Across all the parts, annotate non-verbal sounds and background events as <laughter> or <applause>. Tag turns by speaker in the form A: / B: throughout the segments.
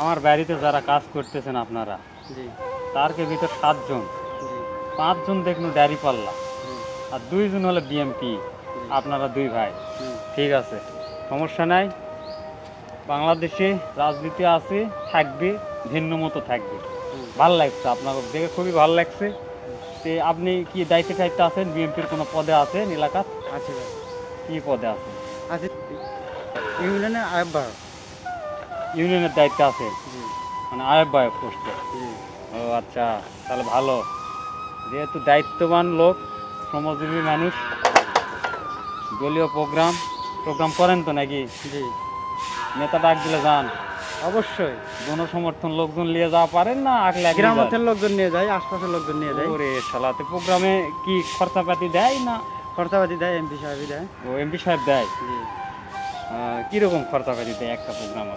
A: আমার বাড়িতে যারা কাজ করতেছেন আপনারা তারকে ভিতর সাতজন। পাঁচজন দেখুন ড্যারি পাল্লা আর দুইজন হলো বিএমপি আপনারা দুই ভাই। ঠিক আছে সমস্যা নাই। বাংলাদেশে রাজনীতি আছে থাকবে ভিন্ন মতো থাকবে। ভালো লাগছে আপনার দেখে খুবই ভালো লাগছে। তে আপনি কি দায়িত্বে দায়িত্বে আছেন? বিএনপির কোনো পদে আছেন এলাকার?
B: আছে
A: কি পদে আছেন?
B: আছে। ইউনিয়নের আহ্বায়ক
A: ইউনিয়নের দায়িত্বে
B: আছে।
A: মানে আহ্বায়ক পোস্টে। ও আচ্ছা তাহলে ভালো। যেহেতু দায়িত্ববান লোক শ্রমজীবী মানুষ দলীয় প্রোগ্রাম প্রোগ্রাম করেন তো নাকি?
B: জি।
A: নেতা ডাক দিলে যান।
B: অবশ্যই।
A: জনসমর্থন লোকজন নিয়ে যাওয়া পারেন না? আগলে
B: গ্রামের লোকজন নিয়ে যায় আশপাশের লোকজন নিয়ে যায়।
A: ওরে শালাতে প্রোগ্রামে কি খরচাপাতি দেয় না?
B: খরচাপাতি দেয় এমপি সাহেবই দেয়।
A: ও এমপি সাহেব দেয়?
B: জি।
A: কীরকম খরচাপাতি দেয় একটা প্রোগ্রাম?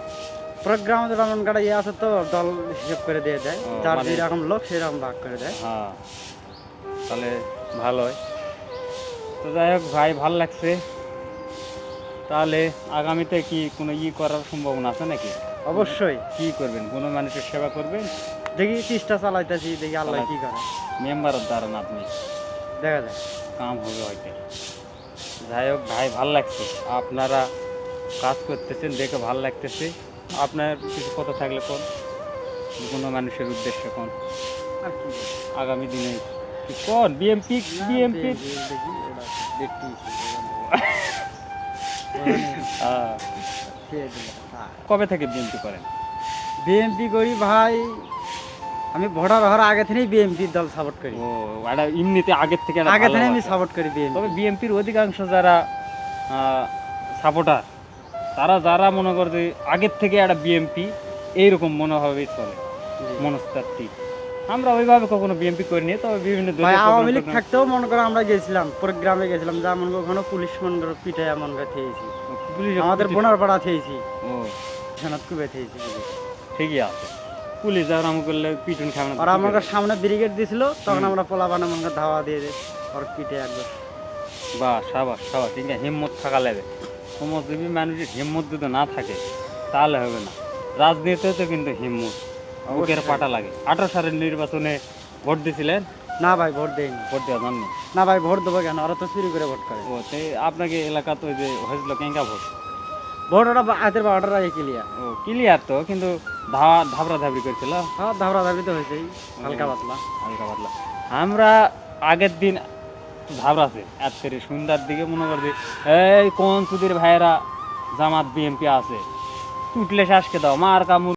B: প্রোগ্রাম যেমন কাটা ইয়ে আছে তো দল হিসেব করে দিয়ে দেয়। যার
A: মানে-
B: যেরকম লোক সেরকম ভাগ করে দেয়।
A: হ্যাঁ তাহলে ভালোই তো যাই হোক ভাই ভালো লাগছে। তাহলে আগামীতে কি কোনো ই করার সম্ভাবনা আছে নাকি?
B: অবশ্যই।
A: কি করবেন? কোনো মানুষের সেবা করবেন?
B: দেখি চেষ্টা চালাইতেছি দেখি আল্লাহ কি করে।
A: মেম্বারের দ্বারা না আপনি।
B: দেখা যায়
A: কাম হবে হয়তো। যাই হোক ভাই ভালো লাগছে। আপনারা কাজ করতেছেন দেখে ভালো লাগতেছে। আপনার কিছু কথা থাকলে কোন? কোনো মানুষের উদ্দেশ্য কোন?
B: আর কি?
A: আগামী দিনে কোন? বিএমপি বিএমপি
B: দেখি দেখতে <laughs>
A: কবে থেকে বিএমপি করেন?
B: বিএমপি করি ভাই আমি ভোটার হওয়ার আগে থেকেই বিএমপি দল সাপোর্ট করি।
A: ও এটা এমনিতে আগের থেকে
B: আগে থেকে আমি সাপোর্ট করি বিএমপি
A: তবে বিএনপির অধিকাংশ যারা সাপোর্টার তারা যারা মনে করে যে আগের থেকে একটা বিএমপি এইরকম মনোভাবেই চলে মনস্তাত্ত্বিক। আমরা ওইভাবে কখনো বিএমপি করিনি তবে বিভিন্ন
B: আওয়ামী লীগ থাকতেও মনে করো আমরা গেছিলাম প্রোগ্রামে গেছিলাম যা মনে করো ওখানে পুলিশ মনে করো পিঠে মনে করে থেয়েছি
A: পুলিশ
B: আমাদের বোনার পাড়া থেয়েছি
A: ও।
B: সেনাত কুবে থেয়েছি
A: ঠিকই আছে। পুলিশ যারা আরাম করলে পিটুন খাবে না
B: আর আমাকে সামনে ব্রিগেড দিছিল তখন আমরা পোলা বানা মনে ধাওয়া দিয়ে দিই ওর পিঠে একবার।
A: বা সাবাস সাবাস ঠিক আছে হিম্মত থাকা লাগে। শ্রমজীবী মানুষের হিম্মত যদি না থাকে তাহলে হবে না। রাজনীতিতে তো কিন্তু হিম্মত বুকের। পাটা লাগে। আঠারো সালের নির্বাচনে ভোট দিয়েছিলেন
B: না ভাই ভোট দেয়নি
A: ভোট দেওয়া জাননি
B: না ভাই ভোট দেবো কেন? ওরা তো চুরি করে ভোট করে।
A: ও তে আপনাকে এলাকা তো ওই যে হয়েছিল কেঙ্কা ভোট?
B: ভোট ওরা হাতের বারোটার আগে ক্লিয়ার
A: ও ক্লিয়ার তো কিন্তু ধাওয়া ধাবরা ধাবরি করেছিল?
B: হ্যাঁ ধাবরা ধাবরি তো হয়েছেই হালকা পাতলা।
A: হালকা পাতলা। আমরা আগের দিন ধাবরাছে এর সন্ধ্যার দিকে মনে করছি এই কোন সুদের ভাইয়েরা জামাত বিএমপি আছে। টুটলে শ্বাসকে দাও, মার কামড়